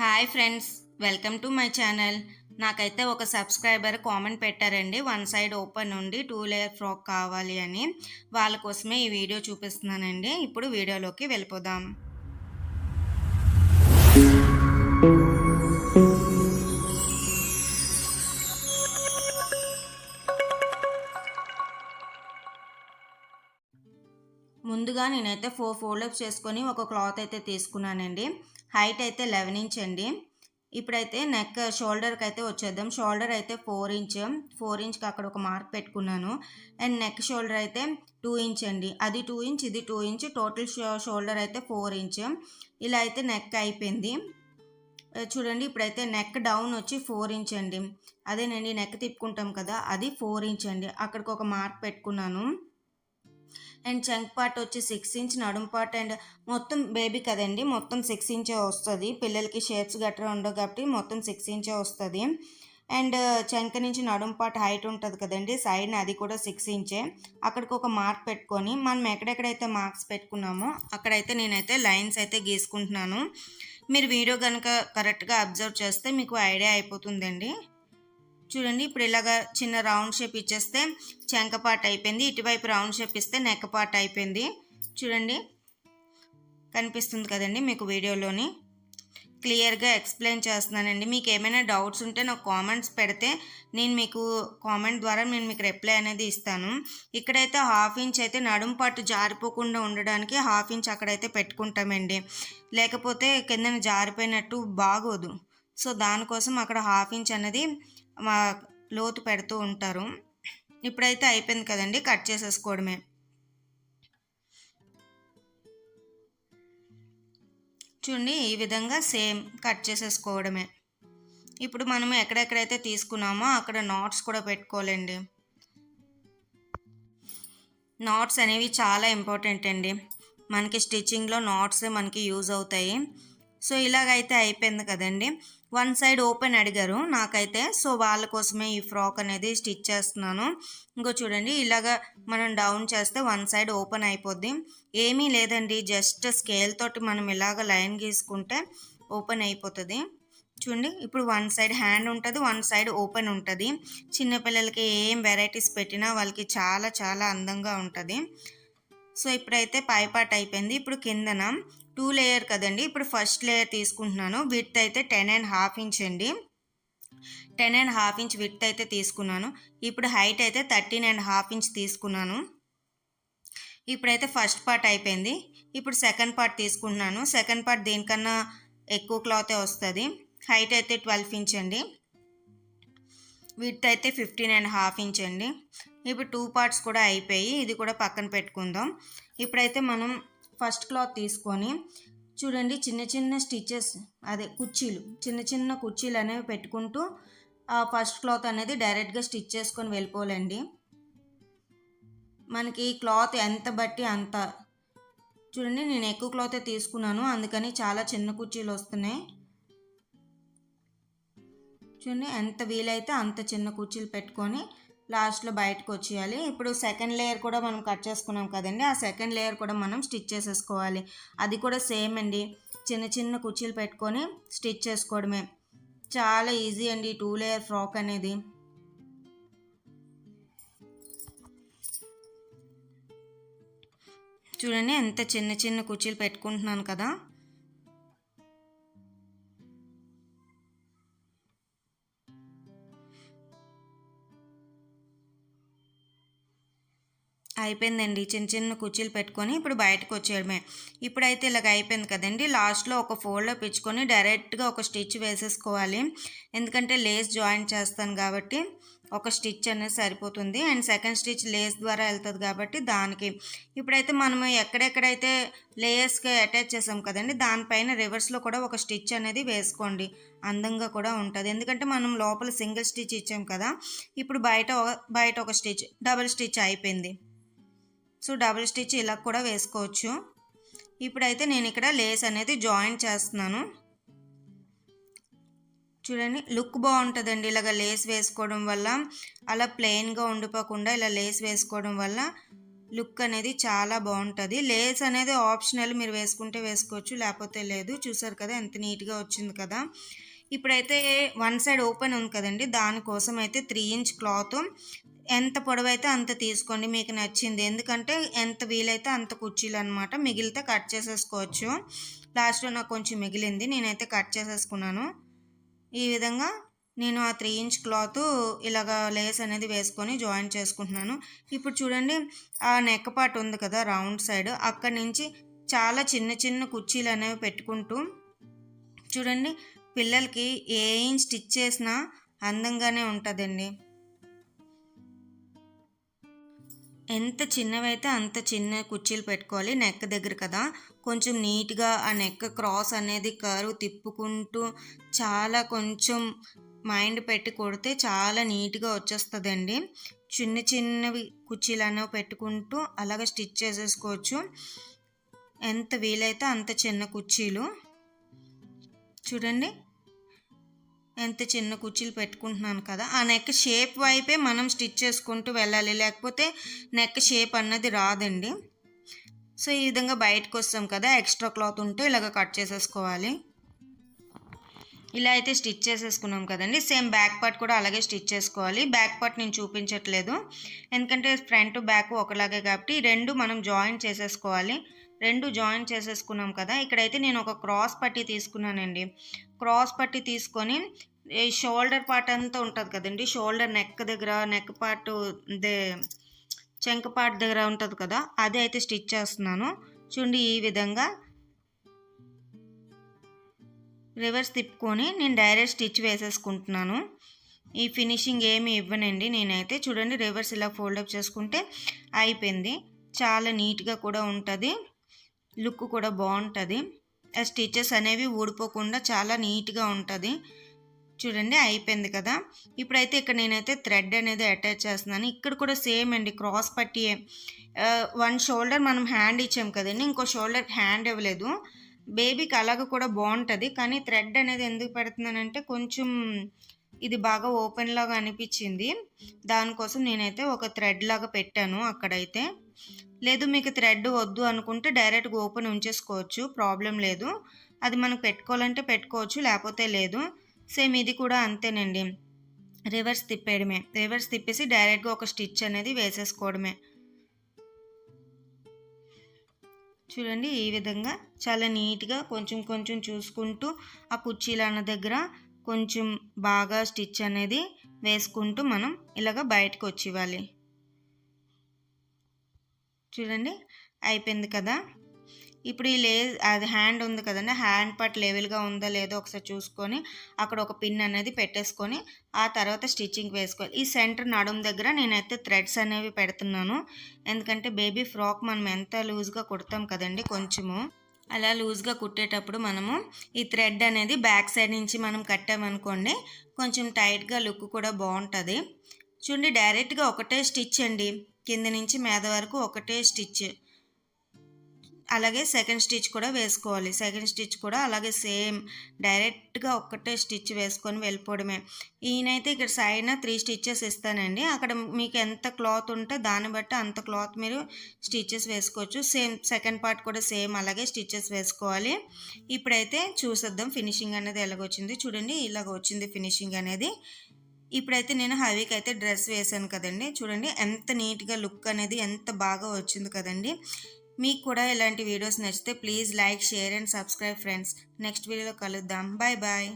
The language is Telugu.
Hi friends welcome to my channel. నాకైతే ఒక సబ్స్క్రైబర్ కామెంట్ పెట్టారండి. వన్ సైడ్ ఓపెన్ ఉండి టూ లేయర్ ఫ్రాక్ కావాలి అని. వాళ్ళ కోసమే ఈ వీడియో చూపిస్తున్నానండి. ఇప్పుడు వీడియోలోకి వెళ్ళిపోదాం. ముందుగా నేనైతే ఫోర్ ఫోల్డప్స్ చేసుకొని ఒక క్లాత్ అయితే తీసుకున్నానండి. హైట్ అయితే లెవెన్ ఇంచ్ అండి. ఇప్పుడైతే నెక్ షోల్డర్కి అయితే వచ్చేద్దాం. షోల్డర్ అయితే ఫోర్ ఇంచ్ ఫోర్ ఇంచ్కి అక్కడ ఒక మార్క్ పెట్టుకున్నాను. అండ్ నెక్ షోల్డర్ అయితే టూ ఇంచ్ అండి. అది టూ ఇంచ్ ఇది టూ ఇంచ్ టోటల్ షోల్డర్ అయితే ఫోర్ ఇంచ్. ఇలా అయితే నెక్ అయిపోయింది. చూడండి ఇప్పుడైతే నెక్ డౌన్ వచ్చి ఫోర్ ఇంచ్ అండి. అదేనండి నెక్ తిప్పుకుంటాం కదా అది ఫోర్ ఇంచ్ అండి. అక్కడికి ఒక మార్క్ పెట్టుకున్నాను. అండ్ చంక్ పార్ట్ వచ్చి సిక్స్ ఇంచ్ నడుం పార్ట్ అండ్ మొత్తం బేబీ కదండి మొత్తం సిక్స్ ఇంచే వస్తుంది. పిల్లలకి షేప్స్ గట్రా ఉండవు కాబట్టి మొత్తం సిక్స్ ఇంచే వస్తుంది. అండ్ చంక నుంచి నడుం పార్ట్ హైట్ ఉంటుంది కదండి సైడ్ని అది కూడా సిక్స్ ఇంచే అక్కడికి ఒక మార్క్ పెట్టుకొని మనం ఎక్కడెక్కడైతే మార్క్స్ పెట్టుకున్నామో అక్కడైతే నేనైతే లైన్స్ అయితే గీసుకుంటున్నాను. మీరు వీడియో కనుక కరెక్ట్గా అబ్జర్వ్ చేస్తే మీకు ఐడియా అయిపోతుందండి. చూడండి ఇప్పుడు ఇలాగ చిన్న రౌండ్ షేప్ ఇచ్చేస్తే చెంక పార్ట్ అయిపోయింది. ఇటువైపు రౌండ్ షేప్ ఇస్తే నెక్ పార్ట్ అయిపోయింది. చూడండి కనిపిస్తుంది కదండి మీకు వీడియోలోని. క్లియర్గా ఎక్స్ప్లెయిన్ చేస్తున్నానండి. మీకు ఏమైనా డౌట్స్ ఉంటే నాకు కామెంట్స్ పెడితే నేను మీకు కామెంట్ ద్వారా నేను మీకు రిప్లై అనేది ఇస్తాను. ఇక్కడైతే హాఫ్ ఇంచ్ అయితే నడుం పట్టు జారిపోకుండా ఉండడానికి హాఫ్ ఇంచ్ అక్కడైతే పెట్టుకుంటామండి. లేకపోతే కిందన జారిపోయినట్టు బాగోదు. సో దానికోసం అక్కడ హాఫ్ ఇంచ్ అనేది మా లోతు పెడుతూ ఉంటారు. ఇప్పుడైతే అయిపోయింది కదండి కట్ చేసేసుకోవడమే. చూడండి ఈ విధంగా సేమ్ కట్ చేసేసుకోవడమే. ఇప్పుడు మనం ఎక్కడెక్కడైతే తీసుకున్నామో అక్కడ నాట్స్ కూడా పెట్టుకోవాలండి. నాట్స్ అనేవి చాలా ఇంపార్టెంట్ అండి. మనకి స్టిచ్చింగ్లో నాట్స్ మనకి యూజ్ అవుతాయి. సో ఇలాగైతే అయిపోయింది కదండి. వన్ సైడ్ ఓపెన్ అడిగారు నాకైతే. సో వాళ్ళ కోసమే ఈ ఫ్రాక్ అనేది స్టిచ్ చేస్తున్నాను. ఇంకో చూడండి ఇలాగ మనం డౌన్ చేస్తే వన్ సైడ్ ఓపెన్ అయిపోద్ది. ఏమీ లేదండి జస్ట్ స్కేల్ తోటి మనం ఇలాగ లైన్ గీసుకుంటే ఓపెన్ అయిపోతుంది. చూడండి ఇప్పుడు వన్ సైడ్ హ్యాండ్ ఉంటుంది వన్ సైడ్ ఓపెన్ ఉంటుంది. చిన్నపిల్లలకి ఏం వెరైటీస్ పెట్టినా వాళ్ళకి చాలా చాలా అందంగా ఉంటుంది. సో ఇప్పుడైతే పైపాట్ అయిపోయింది. ఇప్పుడు కిందన టూ లేయర్ కదండి. ఇప్పుడు ఫస్ట్ లేయర్ తీసుకుంటున్నాను. విత్ అయితే టెన్ అండ్ హాఫ్ ఇంచ్ అండి. Ten and half inch width అయితే తీసుకున్నాను. ఇప్పుడు హైట్ అయితే థర్టీన్ అండ్ హాఫ్ ఇంచ్ తీసుకున్నాను. ఇప్పుడైతే ఫస్ట్ పార్ట్ అయిపోయింది. ఇప్పుడు సెకండ్ పార్ట్ తీసుకుంటున్నాను. సెకండ్ పార్ట్ దేనికన్నా ఎక్కువ క్లాతే వస్తుంది. హైట్ అయితే ట్వెల్వ్ ఇంచ్ అండి. విత్ అయితే ఫిఫ్టీన్ అండ్ హాఫ్ ఇంచ్ అండి. ఇప్పుడు టూ పార్ట్స్ కూడా అయిపోయి ఇది కూడా పక్కన పెట్టుకుందాం. ఇప్పుడైతే మనం ఫస్ట్ క్లాత్ తీసుకొని చూడండి చిన్న చిన్న స్టిచెస్ అదే కుర్చీలు చిన్న చిన్న కుర్చీలు అనేవి పెట్టుకుంటూ ఆ ఫస్ట్ క్లాత్ అనేది డైరెక్ట్గా స్టిచ్ చేసుకొని వెళ్ళిపోలేండి మనకి క్లాత్ ఎంత బట్టి అంత చూడండి నేను ఎక్కువ క్లాతే తీసుకున్నాను అందుకని చాలా చిన్న కుర్చీలు వస్తున్నాయి. చూడండి ఎంత వీలైతే అంత చిన్న కుర్చీలు పెట్టుకొని లాస్ట్లో బయటకు వచ్చేయాలి. ఇప్పుడు సెకండ్ లేయర్ కూడా మనం కట్ చేసుకున్నాం కదండి. ఆ సెకండ్ లేయర్ కూడా మనం స్టిచ్ చేసేసుకోవాలి. అది కూడా సేమ్ అండి. చిన్న చిన్న కుర్చీలు పెట్టుకొని స్టిచ్ చేసుకోవడమే. చాలా ఈజీ అండి టూ లేయర్ ఫ్రాక్ అనేది. చూడండి ఎంత చిన్న చిన్న కుర్చీలు పెట్టుకుంటున్నాను కదా. అయిపోయిందండి. చిన్న చిన్న కుర్చీలు పెట్టుకొని ఇప్పుడు బయటకు వచ్చేయడమే. ఇప్పుడైతే ఇలాగ అయిపోయింది కదండి. లాస్ట్లో ఒక ఫోల్డ్లో పిచ్చుకొని డైరెక్ట్గా ఒక స్టిచ్ వేసేసుకోవాలి. ఎందుకంటే లేస్ జాయిన్ చేస్తాను కాబట్టి ఒక స్టిచ్ అనేది సరిపోతుంది. అండ్ సెకండ్ స్టిచ్ లేస్ ద్వారా వెళ్తుంది కాబట్టి దానికి. ఇప్పుడైతే మనము ఎక్కడెక్కడైతే లేయర్స్కి అటాచ్ చేసాం కదండి దానిపైన రివర్స్లో కూడా ఒక స్టిచ్ అనేది వేసుకోండి. అందంగా కూడా ఉంటుంది. ఎందుకంటే మనం లోపల సింగిల్ స్టిచ్ ఇచ్చాం కదా ఇప్పుడు బయట బయట ఒక స్టిచ్ డబుల్ స్టిచ్ అయిపోయింది. సో డబుల్ స్టిచ్ ఇలా కూడా వేసుకోవచ్చు. ఇప్పుడైతే నేను ఇక్కడ లేస్ అనేది జాయిన్ చేస్తున్నాను. చూడండి లుక్ బాగుంటుందండి ఇలాగ లేస్ వేసుకోవడం వల్ల. అలా ప్లెయిన్గా ఉండిపోకుండా ఇలా లేస్ వేసుకోవడం వల్ల లుక్ అనేది చాలా బాగుంటుంది. లేస్ అనేది ఆప్షనల్ మీరు వేసుకుంటే వేసుకోవచ్చు లేకపోతే లేదు. చూసారు కదా ఎంత నీట్గా వచ్చింది కదా. ఇప్పుడైతే వన్ సైడ్ ఓపెన్ ఉంది కదండి దానికోసం అయితే త్రీ ఇంచ్ క్లాత్. ఎంత పొడవైతే అంత తీసుకోండి మీకు నచ్చింది. ఎందుకంటే ఎంత వీలైతే అంత కుర్చీలు అనమాట మిగిలితే కట్ చేసేసుకోవచ్చు. లాస్ట్లో నాకు కొంచెం మిగిలింది నేనైతే కట్ చేసేసుకున్నాను. ఈ విధంగా నేను ఆ త్రీ ఇంచ్ క్లాత్ ఇలాగ లేస్ అనేది వేసుకొని జాయిన్ చేసుకుంటున్నాను. ఇప్పుడు చూడండి ఆ నెక్ పార్ట్ ఉంది కదా రౌండ్ సైడ్ అక్కడి నుంచి చాలా చిన్న చిన్న కుర్చీలు అనేవి పెట్టుకుంటూ చూడండి పిల్లలకి ఏ ఇంచ్ స్టిచ్ చేసినా అందంగానే ఉంటుందండి. ఎంత చిన్నవైతే అంత చిన్న కుర్చీలు పెట్టుకోవాలి నెక్ దగ్గర కదా. కొంచెం నీట్గా ఆ నెక్ క్రాస్ అనేది కరువు తిప్పుకుంటూ చాలా కొంచెం మైండ్ పెట్టి కొడితే చాలా నీట్గా వచ్చేస్తుందండి. చిన్న చిన్నవి కుర్చీలు అనేవి పెట్టుకుంటూ అలాగే స్టిచ్ చేసేసుకోవచ్చు. ఎంత వీలైతే అంత చిన్న కుర్చీలు. చూడండి. ఎంత చిన్న కుర్చీలు పెట్టుకుంటున్నాను కదా ఆ నెక్ షేప్ వైపే మనం స్టిచ్ చేసుకుంటూ వెళ్ళాలి. లేకపోతే నెక్ షేప్ అన్నది రాదండి. సో ఈ విధంగా బయటకు వస్తాం కదా ఎక్స్ట్రా క్లాత్ ఉంటే ఇలాగ కట్ చేసేసుకోవాలి. ఇలా అయితే స్టిచ్ చేసేసుకున్నాం కదండి. సేమ్ బ్యాక్ పార్ట్ కూడా అలాగే స్టిచ్ చేసుకోవాలి. బ్యాక్ పార్ట్ నేను చూపించట్లేదు. ఎందుకంటే ఫ్రంట్ బ్యాక్ ఒకలాగే కాబట్టి రెండు మనం జాయిన్ చేసేసుకోవాలి. రెండు జాయిన్ చేసేసుకున్నాం కదా ఇక్కడైతే నేను ఒక క్రాస్ పట్టి తీసుకున్నానండి. క్రాస్ పట్టి తీసుకొని ఈ షోల్డర్ పార్ట్ అంతా ఉంటుంది కదండి. షోల్డర్ నెక్ దగ్గర నెక్ పార్ట్ దే చెంక పార్ట్ దగ్గర ఉంటుంది కదా అది అయితే స్టిచ్ చేస్తున్నాను. చూడండి ఈ విధంగా రివర్స్ తిప్పుకొని నేను డైరెక్ట్ స్టిచ్ వేసేసుకుంటున్నాను. ఈ ఫినిషింగ్ ఏమి ఇవ్వనండి నేనైతే. చూడండి రివర్స్ ఇలా ఫోల్డప్ చేసుకుంటే అయిపోయింది. చాలా నీట్గా కూడా ఉంటుంది. లుక్ కూడా బాగుంటుంది. ఆ స్టిచెస్ అనేవి ఊడిపోకుండా చాలా నీట్గా ఉంటుంది. చూడండి అయిపోయింది కదా. ఇప్పుడైతే ఇక్కడ నేనైతే థ్రెడ్ అనేది అటాచ్ చేస్తున్నాను. ఇక్కడ కూడా సేమ్ అండి క్రాస్ పట్టి వన్ షోల్డర్ మనం హ్యాండ్ ఇచ్చాం కదండి ఇంకో షోల్డర్ హ్యాండ్ ఇవ్వలేదు. బేబీకి అలాగ కూడా బాగుంటుంది కానీ థ్రెడ్ అనేది ఎందుకు పెడుతున్నానంటే కొంచెం ఇది బాగా ఓపెన్ లాగా అనిపించింది. దానికోసం నేనైతే ఒక థ్రెడ్ లాగా పెట్టాను అక్కడైతే. లేదు మీకు థ్రెడ్ వద్దు అనుకుంటే డైరెక్ట్గా ఓపెన్ ఉంచేసుకోవచ్చు ప్రాబ్లం లేదు. అది మనం పెట్టుకోవాలంటే పెట్టుకోవచ్చు లేకపోతే లేదు. సేమ్ ఇది కూడా అంతేనండి. రివర్స్ తిప్పేయడమే. రివర్స్ తిప్పేసి డైరెక్ట్గా ఒక స్టిచ్ అనేది వేసేసుకోవడమే. చూడండి ఈ విధంగా చాలా నీట్గా కొంచెం కొంచెం చూసుకుంటూ ఆ కుర్చీలన్న దగ్గర కొంచెం బాగా స్టిచ్ అనేది వేసుకుంటూ మనం ఇలాగ బయటకు వచ్చి ఇవ్వాలి చూడండి అయిపోయింది కదా. ఇప్పుడు ఈ లే అది హ్యాండ్ ఉంది కదండి హ్యాండ్ పార్ట్ లెవెల్గా ఉందా లేదో ఒకసారి చూసుకొని అక్కడ ఒక పిన్ అనేది పెట్టేసుకొని ఆ తర్వాత స్టిచ్చింగ్ వేసుకోవాలి. ఈ సెంటర్ నడుం దగ్గర నేనైతే థ్రెడ్స్ అనేవి పెడుతున్నాను. ఎందుకంటే బేబీ ఫ్రాక్ మనం ఎంత లూజ్గా కుడతాం కదండి కొంచెము. అలా లూజ్గా కుట్టేటప్పుడు మనము ఈ థ్రెడ్ అనేది బ్యాక్ సైడ్ నుంచి మనం కట్టామనుకోండి కొంచెం టైట్గా లుక్ కూడా బాగుంటుంది. చూడండి డైరెక్ట్గా ఒకటే స్టిచ్ అండి. కింద నుంచి మీద వరకు ఒకటే స్టిచ్. అలాగే సెకండ్ స్టిచ్ కూడా వేసుకోవాలి. సెకండ్ స్టిచ్ కూడా అలాగే సేమ్ డైరెక్ట్గా ఒక్కటే స్టిచ్ వేసుకొని వెళ్ళిపోవడమే. ఈయనైతే ఇక్కడ సైడ్న త్రీ స్టిచ్చెస్ ఇస్తానండి. అక్కడ మీకు ఎంత క్లాత్ ఉంటే దాన్ని బట్టి అంత క్లాత్ మీరు స్టిచ్చెస్ వేసుకోవచ్చు. సేమ్ సెకండ్ పార్ట్ కూడా సేమ్ అలాగే స్టిచ్చెస్ వేసుకోవాలి. ఇప్పుడైతే చూసేద్దాం ఫినిషింగ్ అనేది ఎలాగొచ్చింది. చూడండి ఇలాగ వచ్చింది ఫినిషింగ్ అనేది. ఇప్పుడైతే నేను హవీకి అయితే డ్రెస్ వేసాను కదండి. చూడండి ఎంత నీట్గా లుక్ అనేది ఎంత బాగా వచ్చింది కదండి. మీకు కూడా ఇలాంటి వీడియోస్ నచ్చితే please like share and subscribe friends. Next వీడియోలో కలుద్దాం. Bye bye